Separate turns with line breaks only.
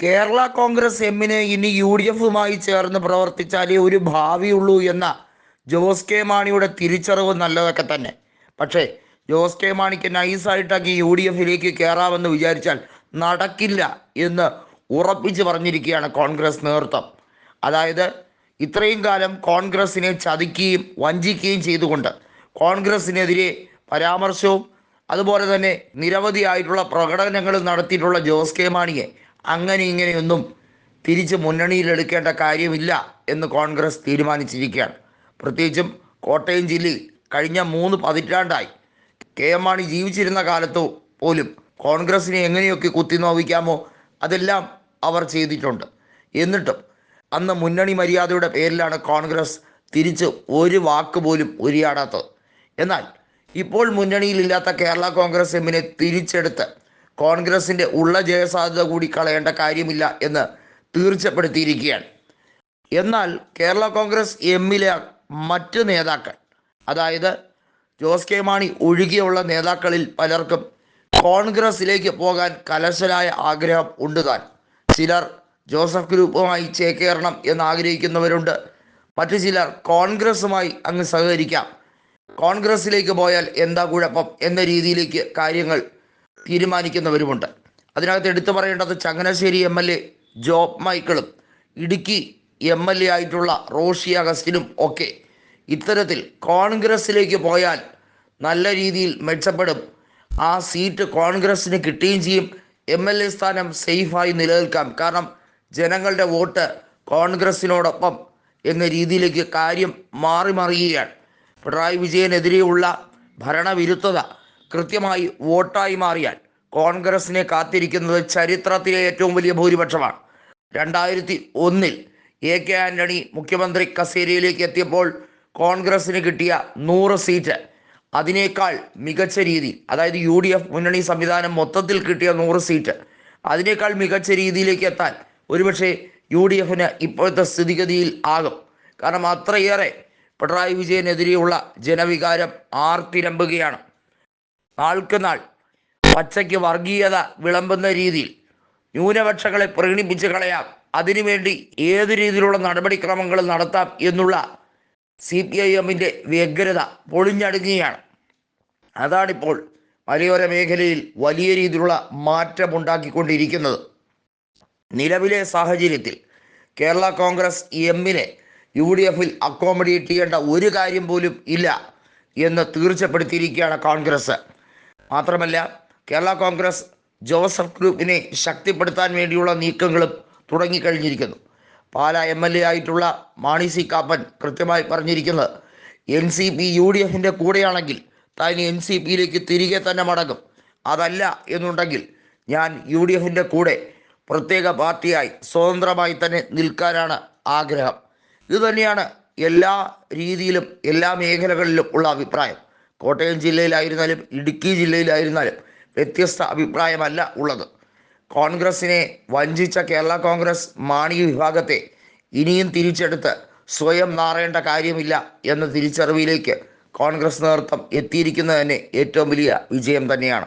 കേരള കോൺഗ്രസ് എമ്മിന് ഇനി U D എഫുമായി ചേർന്ന് പ്രവർത്തിച്ചാലേ ഒരു ഭാവിയുള്ളൂ എന്ന ജോസ് കെ മാണിയുടെ തിരിച്ചറിവ് നല്ലതൊക്കെ തന്നെ. പക്ഷേ ജോസ് കെ മാണിക്ക് നൈസായിട്ടാക്കി യു ഡി എഫിലേക്ക് കയറാമെന്ന് വിചാരിച്ചാൽ നടക്കില്ല എന്ന് ഉറപ്പിച്ച് പറഞ്ഞിരിക്കുകയാണ് കോൺഗ്രസ് നേതൃത്വം. അതായത് ഇത്രയും കാലം കോൺഗ്രസിനെ ചതിക്കുകയും വഞ്ചിക്കുകയും ചെയ്തുകൊണ്ട് കോൺഗ്രസിനെതിരെ പരാമർശവും അതുപോലെ തന്നെ നിരവധിയായിട്ടുള്ള പ്രകടനങ്ങൾ നടത്തിയിട്ടുള്ള ജോസ് കെ മാണിയെ അങ്ങനെ ഇങ്ങനെയൊന്നും തിരിച്ച് മുന്നണിയിലെടുക്കേണ്ട കാര്യമില്ല എന്ന് കോൺഗ്രസ് തീരുമാനിച്ചിരിക്കുകയാണ്. പ്രത്യേകിച്ചും കോട്ടയം ജില്ലയിൽ കഴിഞ്ഞ മൂന്ന് പതിറ്റാണ്ടായി കെ എം മാണി ജീവിച്ചിരുന്ന കാലത്തു പോലും കോൺഗ്രസിനെ എങ്ങനെയൊക്കെ കുത്തി നോവിക്കാമോ അതെല്ലാം അവർ ചെയ്തിട്ടുണ്ട്. എന്നിട്ടും അന്ന് മുന്നണി മര്യാദയുടെ പേരിലാണ് കോൺഗ്രസ് തിരിച്ച് ഒരു വാക്ക് പോലും ഉരിയാടാത്തത്. എന്നാൽ ഇപ്പോൾ മുന്നണിയിലില്ലാത്ത കേരള കോൺഗ്രസ് എമ്മിനെ തിരിച്ചെടുത്ത് കോൺഗ്രസിന്റെ ഉള്ള ജയസാധ്യത കൂടി കളയേണ്ട കാര്യമില്ല എന്ന് തീർച്ചപ്പെടുത്തിയിരിക്കുകയാണ്. എന്നാൽ കേരള കോൺഗ്രസ് എമ്മിലെ മറ്റ് നേതാക്കൾ അതായത് ജോസ് കെ മാണി ഒഴികെയുള്ള നേതാക്കളിൽ പലർക്കും കോൺഗ്രസിലേക്ക് പോകാൻ കലശലായ ആഗ്രഹം ഉണ്ട് താൻ ചിലർ ജോസഫ് ഗ്രൂപ്പുമായി ചേക്കേറണം എന്ന് ആഗ്രഹിക്കുന്നവരുണ്ട് മറ്റു ചിലർ കോൺഗ്രസുമായി അങ്ങ് സഹകരിക്കാം. കോൺഗ്രസിലേക്ക് പോയാൽ എന്താ കുഴപ്പം എന്ന രീതിയിലേക്ക് കാര്യങ്ങൾ തീരുമാനിക്കുന്നവരുമുണ്ട്. അതിനകത്ത് എടുത്തു പറയേണ്ടത് Changanassery M L A Job മൈക്കിളും Idukki M L A ആയിട്ടുള്ള റോഷി അഗസ്റ്റിനും ഒക്കെ. ഇത്തരത്തിൽ കോൺഗ്രസ്സിലേക്ക് പോയാൽ നല്ല രീതിയിൽ മെച്ചപ്പെടും. ആ സീറ്റ് കോൺഗ്രസ്സിന് കിട്ടുകയും ചെയ്യും. എം എൽ എ സ്ഥാനം സേഫായി നിലനിൽക്കാം. കാരണം ജനങ്ങളുടെ വോട്ട് കോൺഗ്രസ്സിനോടൊപ്പം എന്ന രീതിയിലേക്ക് കാര്യം മാറി മറിയുകയാണ്. പിണറായി വിജയനെതിരെയുള്ള ഭരണവിരുദ്ധത കൃത്യമായി വോട്ടായി മാറിയാൽ കോൺഗ്രസിനെ കാത്തിരിക്കുന്നത് ചരിത്രത്തിലെ ഏറ്റവും വലിയ ഭൂരിപക്ഷമാണ്. രണ്ടായിരത്തി ഒന്നിൽ എ കെ ആന്റണി മുഖ്യമന്ത്രി കസേരയിലേക്ക് എത്തിയപ്പോൾ കോൺഗ്രസിന് കിട്ടിയ നൂറ് സീറ്റ്. അതിനേക്കാൾ മികച്ച രീതിയിൽ അതായത് യു ഡി എഫ് മുന്നണി സംവിധാനം മൊത്തത്തിൽ കിട്ടിയ നൂറ് സീറ്റ് അതിനേക്കാൾ മികച്ച രീതിയിലേക്ക് എത്താൻ ഒരുപക്ഷെ യു ഡി എഫിന് ഇപ്പോഴത്തെ സ്ഥിതിഗതിയിൽ ആകും. കാരണം അത്രയേറെ പിണറായി വിജയനെതിരെയുള്ള ജനവികാരം ആർത്തിരമ്പുകയാണ്. നാൾക്ക് നാൾ പച്ചയ്ക്ക് വർഗീയത വിളമ്പുന്ന രീതിയിൽ ന്യൂനപക്ഷങ്ങളെ പ്രീണിപ്പിച്ച് കളയാം. അതിനുവേണ്ടി ഏത് രീതിയിലുള്ള നടപടിക്രമങ്ങൾ നടത്താം എന്നുള്ള സി പി ഐ എമ്മിന്റെ വ്യഗ്രത പൊളിഞ്ഞടുങ്ങുകയാണ്. അതാണിപ്പോൾ മലയോര മേഖലയിൽ വലിയ രീതിയിലുള്ള മാറ്റമുണ്ടാക്കിക്കൊണ്ടിരിക്കുന്നത്. നിലവിലെ സാഹചര്യത്തിൽ കേരള കോൺഗ്രസ് എമ്മിനെ യു ഡി എഫിൽ അക്കോമഡേറ്റ് ചെയ്യേണ്ട ഒരു കാര്യം പോലും ഇല്ല എന്ന് തീർച്ചപ്പെടുത്തിയിരിക്കുകയാണ് കോൺഗ്രസ്. മാത്രമല്ല കേരള കോൺഗ്രസ് ജോസഫ് ഗ്രൂപ്പിനെ ശക്തിപ്പെടുത്താൻ വേണ്ടിയുള്ള നീക്കങ്ങളും തുടങ്ങിക്കഴിഞ്ഞിരിക്കുന്നു. പാല എം എൽ എ ആയിട്ടുള്ള മാണി സി കാപ്പൻ കൃത്യമായി പറഞ്ഞിരിക്കുന്നത് N C P U D എഫിന്റെ കൂടെയാണെങ്കിൽ താൻ എൻ സി പിയിലേക്ക് തിരികെ തന്നെ മടങ്ങും. അതല്ല എന്നുണ്ടെങ്കിൽ ഞാൻ യു ഡി എഫിന്റെ കൂടെ പ്രത്യേക പാർട്ടിയായി സ്വതന്ത്രമായി തന്നെ നിൽക്കാനാണ് ആഗ്രഹം. ഇതുതന്നെയാണ് എല്ലാ രീതിയിലും എല്ലാ മേഖലകളിലും ഉള്ള അഭിപ്രായം. കോട്ടയം ജില്ലയിലായിരുന്നാലും ഇടുക്കി ജില്ലയിലായിരുന്നാലും വ്യത്യസ്ത അഭിപ്രായമല്ല ഉള്ളത്. കോൺഗ്രസിനെ വഞ്ചിച്ച കേരള കോൺഗ്രസ് മാണി വിഭാഗത്തെ ഇനിയും തിരിച്ചെടുത്ത് സ്വയം നാറേണ്ട കാര്യമില്ല എന്ന തിരിച്ചറിവിലേക്ക് കോൺഗ്രസ് നേതൃത്വം എത്തിയിരിക്കുന്നത് തന്നെ ഏറ്റവും വലിയ വിജയം തന്നെയാണ്.